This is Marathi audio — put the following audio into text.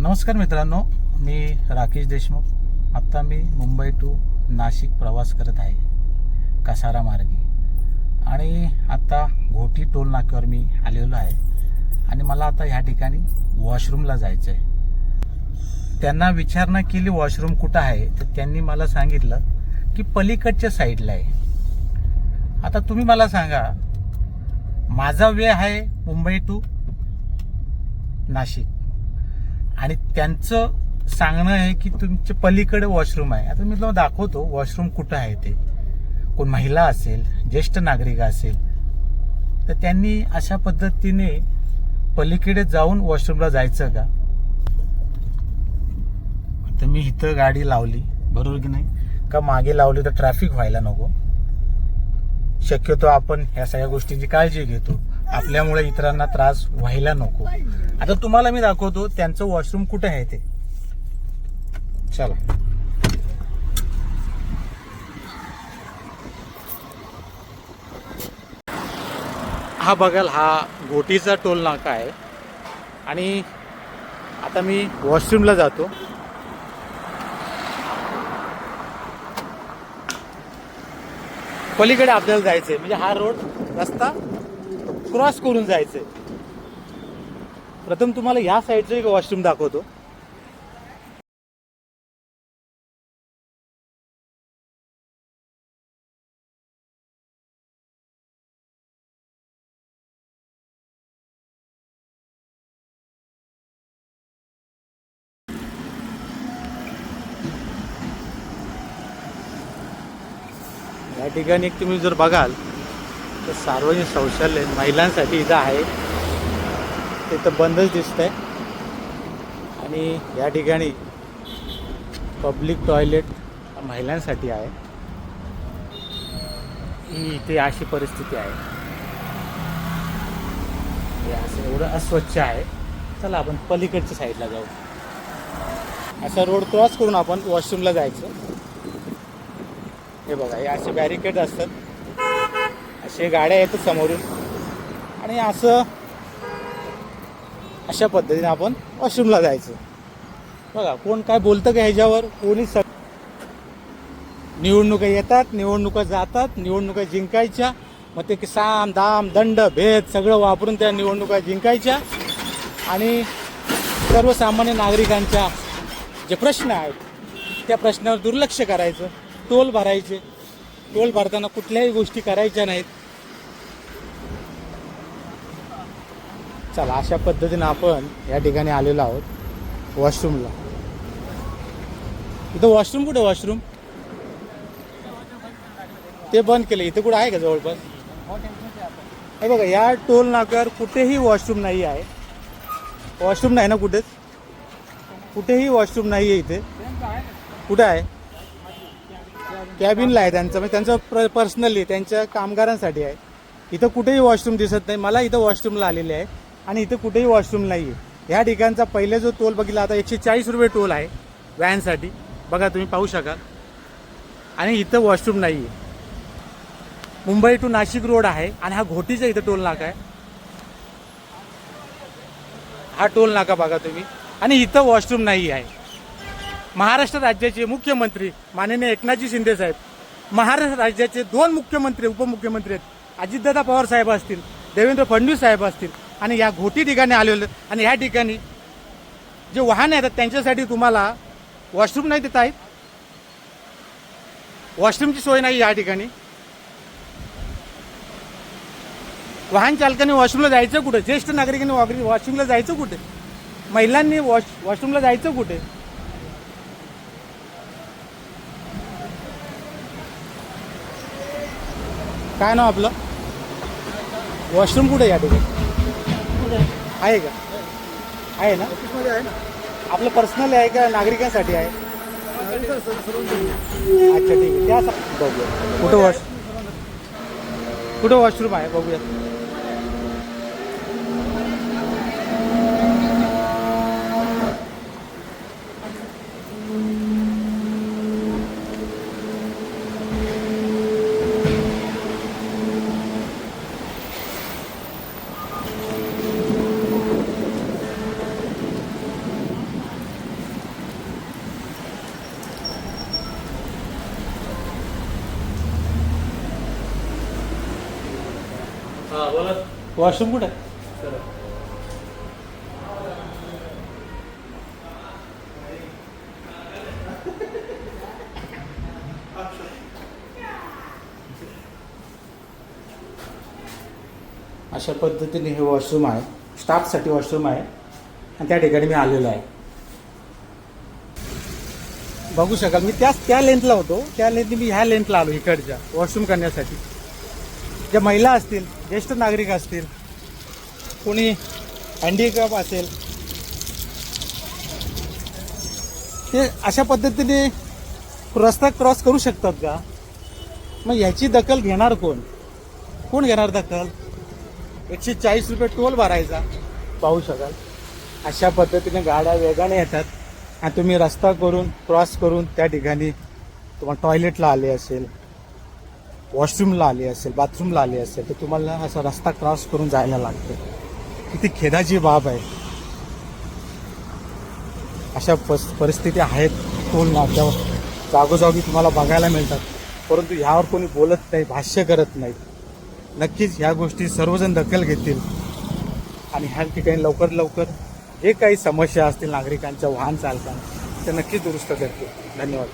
नमस्कार मित्रांनो मी राकेश देशमुख. आत्ता मी मुंबई टू नाशिक प्रवास करत आहे कसारा मार्गे. आणि आत्ता घोटी टोल नाक्यावर मी आलेलो आहे. आणि मला आता ह्या ठिकाणी वॉशरूमला जायचं आहे त्यांना विचारणा केली वॉशरूम कुठं आहे तर त्यांनी मला सांगितलं की पलीकडच्या साईडला आहे. आता तुम्ही मला सांगा माझा वेळ आहे मुंबई टू नाशिक. आणि त्यांचं सांगणं आहे की तुमच्या पलीकडे वॉशरूम आहे. आता मी तुम्हाला दाखवतो वॉशरूम कुठं आहे ते. कोण महिला असेल ज्येष्ठ नागरिक असेल तर त्यांनी अशा पद्धतीने पलीकडे जाऊन वॉशरूमला जायचं का? तर मी इथं गाडी लावली. बरोबर की नाही? का मागे लावली तर ट्रॅफिक व्हायला नको? शक्यतो आपण ह्या सगळ्या गोष्टींची काळजी घेतो. आपल्यामुळे इतरांना त्रास व्हायला नको. आता तुम्हाला मी दाखवतो त्यांचं वॉशरूम कुठे आहे ते. चला. हा बघाल हा गोटीचा टोल नाका आहे. आणि आता मी वॉशरूमला जातो. पलीकडे आपल्याला जायचंय. म्हणजे हा रोड रस्ता क्रॉस करून जायचंय. प्रथम तुम्हाला ह्या साईडचं एक वॉशरूम दाखवतो. या ठिकाणी एक तुम्ही जर बघाल तर सार्वजनिक शौचालय महिलांसाठी इथं आहे. ते तर बंदच आहे आणि या ठिकाणी पब्लिक टॉयलेट महिलांसाठी आहे. ही इथे अशी परिस्थिती आहे. हे असं एवढं अस्वच्छ आहे. चला आपण पलीकडच्या साईडला जाऊ. असा रोड क्रॉस करून आपण वॉशरूमला जायचं. हे बघा हे असे बॅरिकेड असतात. असे गाड्या येतात समोरून. आणि असं अशा पद्धतीने आपण वॉशरूमला जायचं. बघा कोण काय बोलतं का ह्याच्यावर? कोणी स निवडणुका येतात निवडणुका जातात निवडणुका जिंकायच्या. मग ते साम दाम दंड भेद सगळं वापरून त्या निवडणुका जिंकायच्या. आणि सर्वसामान्य नागरिकांच्या जे प्रश्न आहेत त्या प्रश्नावर दुर्लक्ष करायचं. टोल भरायचे. टोल भरताना कुठल्याही गोष्टी करायच्या नाहीत. चला अशा पद्धतीनं आपण या ठिकाणी आलेलो आहोत वॉशरूमला. इथं वॉशरूम कुठे वॉशरूम? ते बंद केलं. इथं कुठं आहे का जवळपास? हे बघा या टोल नाक्यावर कुठेही वॉशरूम नाही आहे. वॉशरूम नाही ना कुठेच? कुठेही वॉशरूम नाही आहे इथे. कुठं आहे? कॅबिनला आहे त्यांचं म्हणजे त्यांचं प्र पर्सनली त्यांच्या कामगारांसाठी आहे. इथं कुठेही वॉशरूम दिसत नाही. मला इथं वॉशरूमला आलेले आहे. आणि इथं कुठेही वॉशरूम नाही आहे ह्या ठिकाणचा पहिले जो टोल बघितला आता एकशे चाळीस रुपये टोल आहे व्हॅनसाठी. बघा तुम्ही पाहू शकाल. आणि इथं वॉशरूम नाही आहे मुंबई टू नाशिक रोड आहे आणि हा घोटीचा इथं टोल नाका आहे. हा टोल नाका बघा तुम्ही. आणि इथं वॉशरूम नाही आहे. महाराष्ट्र राज्याचे मुख्यमंत्री माननीय एकनाथजी शिंदे साहेब महाराष्ट्र राज्याचे दोन मुख्यमंत्री उपमुख्यमंत्री आहेत. अजितदादा पवार साहेब असतील देवेंद्र फडणवीस साहेब असतील आणि या घोटी ठिकाणी आलेले आणि ह्या ठिकाणी जे वाहन येतात त्यांच्यासाठी तुम्हाला वॉशरूम नाही देत आहेत वॉशरूमची सोय नाही या ठिकाणी. वाहन चालकाने वॉशरूमला जायचं कुठे? ज्येष्ठ नागरिकांनी वॉगरी वॉशरूमला जायचं कुठे? महिलांनी वॉश वॉशरूमला जायचं कुठे? काय नाव आपलं? वॉशरूम कुठे या ठिकाणी? आहे? का? आहे ना? आपलं पर्सनल आहे का नागरिकांसाठी आहे? अच्छा ठीक आहे. त्या बघूया. कुठं वॉश कुठं वॉशरूम आहे? बघूया. वॉशरूम कुठे? अशा पद्धतीने हे वॉशरूम आहे. स्टाफसाठी वॉशरूम आहे. आणि त्या ठिकाणी मी आलेलो आहे. बघू शकाल मी त्याच त्या लेंथला होतो. त्या लेंथने मी ह्या लेंथला आलो इकडच्या. वॉशरूम करण्यासाठी. ज्या महिला असतील ज्येष्ठ नागरिक असतील कोणी हँडिकॅप असेल ते अशा पद्धतीने रस्ता क्रॉस करू शकतात का? मग ह्याची दखल घेणार कोण? कोण घेणार दखल? एकशे चाळीस रुपये टोल भरायचा. पाहू शकाल. अशा पद्धतीने गाड्या वेगाने येतात. आणि तुम्ही रस्ता करून क्रॉस करून त्या ठिकाणी तुम्हाला टॉयलेटला आले असेल. वॉशरूमला आली असेल बाथरूमला आली असेल तर तुम्हाला असा रस्ता क्रॉस करून जायला लागतं. किती खेदाची बाब आहे. अशा पस परिस्थिती आहेत टोल नाक्यावर जागोजागी तुम्हाला बघायला मिळतात. परंतु ह्यावर कोणी बोलत नाही भाष्य करत नाही. नक्कीच ह्या गोष्टी सर्वजण दखल घेतील. आणि ह्या ठिकाणी लवकर लवकर जे काही समस्या असतील नागरिकांच्या वाहन चालकांना ते नक्कीच दुरुस्त करतील. धन्यवाद.